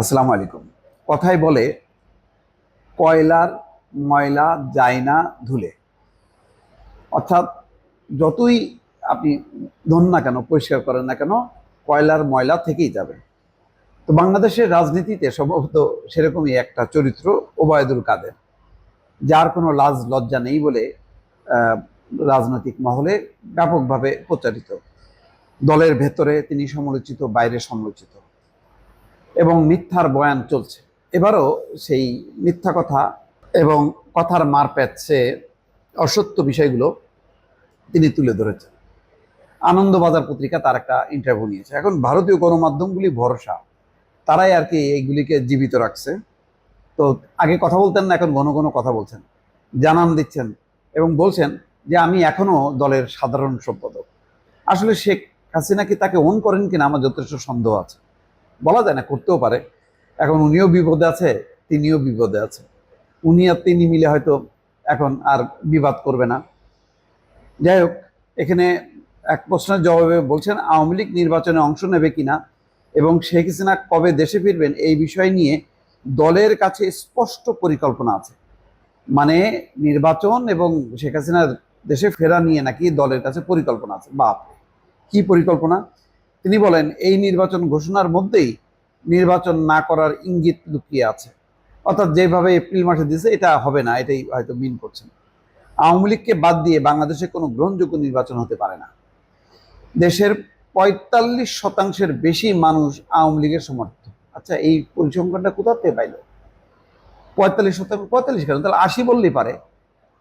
আসসালামু আলাইকুম। কথায় বলে, কয়লার ময়লা যায় না ধুলে। অর্থাৎ যতই আপনি ধন না কেন, পরিষ্কার করেন না কেন, কয়লার ময়লা থেকেই যাবে। তো বাংলাদেশের রাজনীতিতে সম্ভবত সেরকমই একটা চরিত্র ওবায়দুল কাদের, যার কোনো লাজ লজ্জা নেই বলে রাজনৈতিক মহলে ব্যাপকভাবে প্রচারিত। দলের ভেতরে তিনি সমালোচিত, বাইরে সমালোচিত। এবং মিথ্যার বয়ান চলছে। এবারও সেই মিথ্যা কথা এবং কথার মার প্যাচে অসত্য বিষয়গুলো তিনি তুলে ধরেছেন। আনন্দবাজার পত্রিকা তার একটা ইন্টারভিউ নিয়েছে। এখন ভারতীয় গণমাধ্যমগুলি ভরসা। তারাই আর কি এইগুলিকে জীবিত রাখছে। তো আগে কথা বলতেন না, এখন ঘন ঘন কথা বলছেন। জানান দিচ্ছেন এবং বলছেন যে আমি এখনও দলের সাধারণ সম্পাদক। আসলে শেখ হাসিনা কি তাকে অন করেন কিনা আমার যথেষ্ট সন্দেহ আছে। বলা যায় না, করতেও পারে। এখন উনিও বিপদে আছে, তিনিও বিপদে আছে। উনি আর তিনি মিলে হয়তো এখন আর বিবাদ করবে না। যাই হোক, এখানে এক প্রশ্নের জবাবে বলছেন, আওয়ামী লীগ নির্বাচনে অংশ নেবে কিনা এবং শেখ হাসিনা কবে দেশে ফিরবেন এই বিষয় নিয়ে দলের কাছে স্পষ্ট পরিকল্পনা আছে। মানে নির্বাচন এবং শেখ হাসিনার দেশে ফেরা নিয়ে নাকি দলের কাছে পরিকল্পনা আছে। বাপ কি পরিকল্পনা? তিনি বলেন, এই নির্বাচন ঘোষণার মধ্যেই নির্বাচন না করার ইঙ্গিত লুকিয়ে আছে। অর্থাৎ যেভাবে এপ্রিল মাসে দিয়েছে এটা হবে না, এটাই হয়তো মিন করছেন। আওয়ামী লীগকে বাদ দিয়ে বাংলাদেশে কোনো গ্রহণযোগ্য নির্বাচন হতে পারে না। দেশের পঁয়তাল্লিশ শতাংশের বেশি মানুষ আওয়ামী লীগের সমর্থক। আচ্ছা এই পরিসংখ্যানটা কোথা থেকে পাইল? পঁয়তাল্লিশ শতাংশ, পঁয়তাল্লিশ কেন? তাহলে আশি বললেই পারে।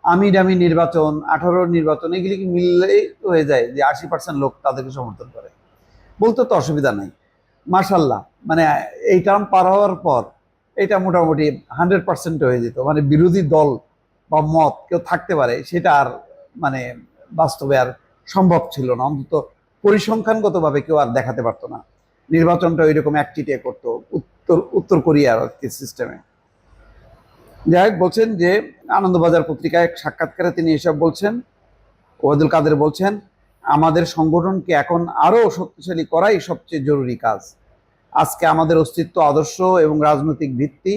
আমি ডামি নির্বাচন, আঠারো নির্বাচন, এগুলি কি মিললেই হয়ে যায় যে আশি পার্সেন্ট লোক তাদেরকে সমর্থন করে। বলতে তো অসুবিধা নাই। মার্শাল্লাহ মানে এই টার্ম পার হওয়ার পর এটা মোটামুটি হান্ড্রেড পার্সেন্ট হয়ে যেত। মানে বিরোধী দল বা মত কেউ থাকতে পারে, সেটা আর মানে বাস্তবে আর সম্ভব ছিল না। অন্তত পরিসংখ্যানগতভাবে কেউ আর দেখাতে পারতো না। নির্বাচনটা ওইরকম একটিটে করতো, উত্তর উত্তর কোরিয়ার সিস্টেমে যাই হোক, বলছেন যে আনন্দবাজার পত্রিকায় এক সাক্ষাৎকারে তিনি এসব বলছেন ওয়াদুল কাদের বলছেন আমাদের সংগঠনকে এখন আরও শক্তিশালী করাই সবচেয়ে জরুরি কাজ। আজকে আমাদের অস্তিত্ব আদর্শ এবং রাজনৈতিক ভিত্তি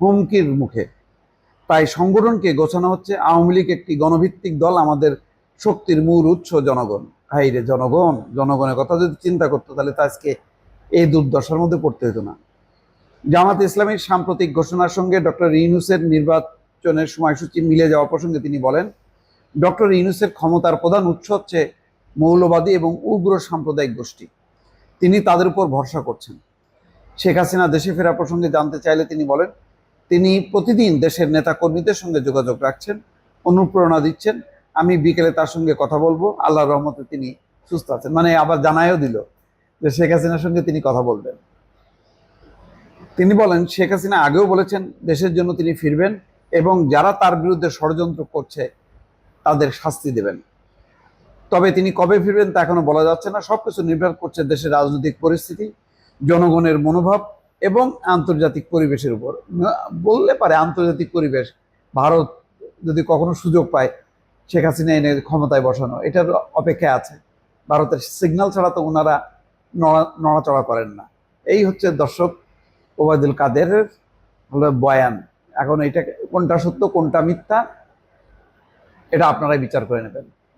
হুমকির মুখে। তাই সংগঠনকে গোছানো হচ্ছে আওয়ামী লীগ একটি গণভিত্তিক দল, আমাদের শক্তির মূল উৎস জনগণ। হাই রে, জনগণ, জনগণের কথা যদি চিন্তা করতো, তাহলে তো আজকে এই দুর্দশার মধ্যে পড়তে হতো না। জামাত ইসলামীর সাম্প্রতিক ঘোষণার সঙ্গে ডক্টর ইউনুসের নির্বাচনের সময়সূচি মিলে যাওয়া প্রসঙ্গে তিনি বলেন, ডক্টর ইউনুসের ক্ষমতার প্রধান উৎস হচ্ছে মৌলবাদী এবং উগ্র সাম্প্রদায়িক গোষ্ঠী। তিনি তাদের উপর ভরসা করছেন। শেখ হাসিনা দেশে ফেরা প্রসঙ্গে জানতে চাইলে তিনি বলেন, তিনি প্রতিদিন দেশের নেতা কর্মীদের সঙ্গে যোগাযোগ রাখছেন, অনুপ্রেরণা দিচ্ছেন। আমি বিকেলে তার সঙ্গে কথা বলব। আল্লাহর রহমতে তিনি সুস্থ আছেন। মানে আবার জানায়ও দিল যে শেখ হাসিনার সঙ্গে তিনি কথা বলবেন। তিনি বলেন, শেখ হাসিনা আগেও বলেছেন, দেশের জন্য তিনি ফিরবেন এবং যারা তার বিরুদ্ধে ষড়যন্ত্র করছে, তাদের শাস্তি দেবেন। তবে তিনি কবে ফিরবেন তা এখনও বলা যাচ্ছে না। সবকিছু নির্ভর করছে দেশের রাজনৈতিক পরিস্থিতি, জনগণের মনোভাব এবং আন্তর্জাতিক পরিবেশের উপর। বললে পারে আন্তর্জাতিক পরিবেশ, ভারত যদি কখনো সুযোগ পায়, শেখ হাসিনা এনে ক্ষমতায় বসানো, এটার অপেক্ষা আছে। ভারতের সিগন্যাল ছাড়া তো ওনারা নড়া- নড়াচড়া করেন না। এই হচ্ছে দর্শক ওবায়দুল কাদেরের হলো বয়ান। এখন এটা কোনটা সত্য, কোনটা মিথ্যা, এটা আপনারাই বিচার করে নেবেন।